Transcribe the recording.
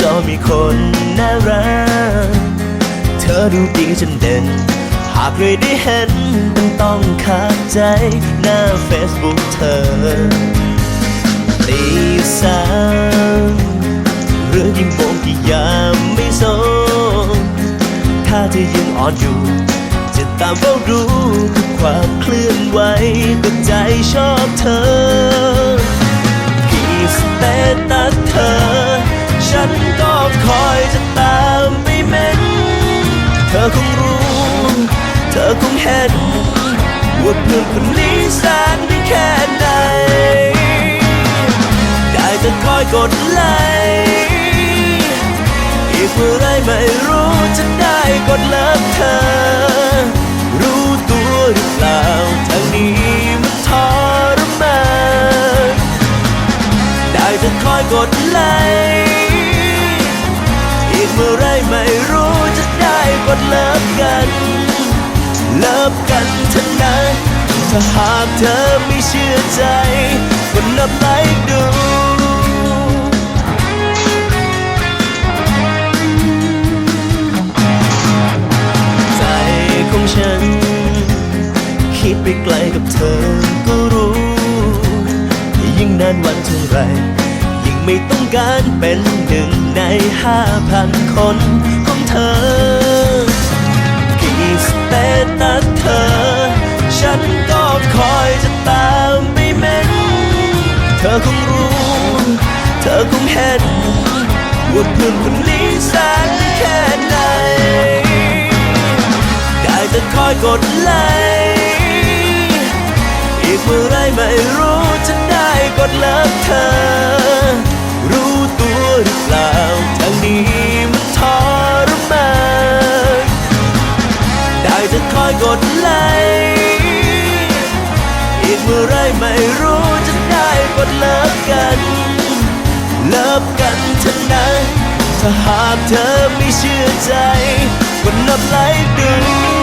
จอมีคนน่ารัก เธอดูดีจนเด่น หากใครได้เห็นต้องต้องขาดใจหน้าเฟซบุ๊กเธอตีสามหรือยิ่งโมงกี่ยามไม่สนถ้าเธอยังอ่อนอยู่ จะตามเฝ้ารู้ทุกความเคลื่อนไหวก็ใจชอบเธอกี่สเตตัสเธอ ฉันก็คอยจะตามไปเม้น เธอคงรู้ เธอคงเห็นว่าเพื่อนคนนี้แสนดีแค่ไหน ได้จะคอยกดไลค์อีกเมื่อไรไม่รู้จะได้กดเลิฟเธอ รู้ตัวหรือเปล่าทางนี้มันทรมานได้จะคอยกดไลค์ อีกเมื่อไรไม่รู้จะได้กดเลิฟกัน เลิฟกันเถอะนถ้าหากเธอไม่เชื่อใจก็นับไลค์ดูใจของฉัน คิดไปไกลกับเธอก็รู้ ยิ่งนานวันเท่าไร ยิ่งไม่ต้องการเป็นหนึ่ง ในห้าพันคนของเธอ กี่สเตตัสเธอ ฉันก็คอยจะตามไปเม้น เธอคงรู้ เธอคงเห็นว่าเพื่อนคนนี้แสนแค่ไหน ได้จะคอยกดไลค์อีกเมื่อไรไม่รู้จะได้กดเลิฟเธอ อยกดไลค์อีกเมื่อไรไม่รู้จะได้กดเลิฟกัน เลิฟกันเถอะนถ้าหากเธอไม่เชื่อใจก็นับไลค์ดู